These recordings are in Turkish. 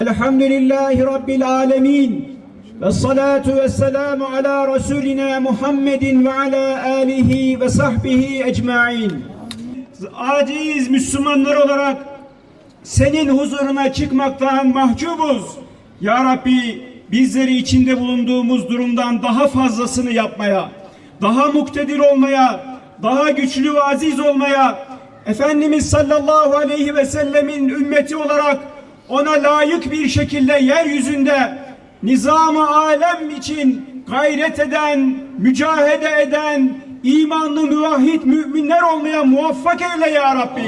Elhamdülillahi Rabbil alemin. Ve salatu ve selamu ala Resulina Muhammedin ve ala alihi ve sahbihi ecmain. Aciz Müslümanlar olarak senin huzuruna çıkmaktan mahcubuz. Ya Rabbi bizleri içinde bulunduğumuz durumdan daha fazlasını yapmaya, daha muktedir olmaya, daha güçlü ve aziz olmaya, Efendimiz sallallahu aleyhi ve sellemin ümmeti olarak ona layık bir şekilde yeryüzünde nizam-ı alem için gayret eden, mücahede eden, imanlı müvahhid müminler olmaya muvaffak eyle ya Rabbi.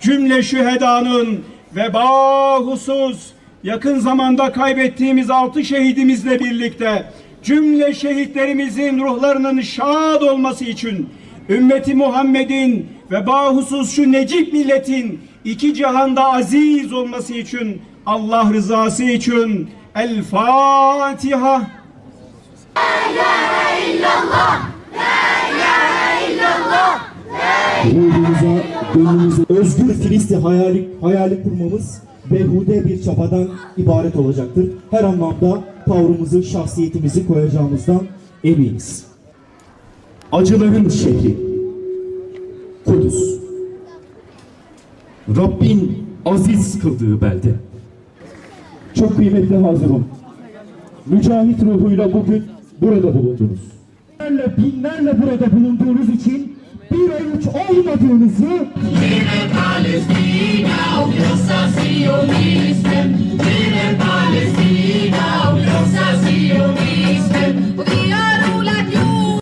Cümle şühedanın ve bahusuz yakın zamanda kaybettiğimiz altı şehidimizle birlikte cümle şehitlerimizin ruhlarının şad olması için ümmeti Muhammed'in ve bahusuz şu necip milletin iki cihanda aziz olması için Allah rızası için El Fatiha. ruhumuza, gönlümüze özgür Filistin hayali, hayali kurmamız behude bir çabadan ibaret olacaktır. Her anlamda tavrımızı, şahsiyetimizi koyacağımızdan eminiz. Acıların şehri Kudüs Rabbin aziz kıldığı belde. Çok kıymetli hazırım. Mücahit ruhuyla bugün burada bulundunuz. Binlerle binlerle burada bulunduğunuz için bir avuç olmadığınızı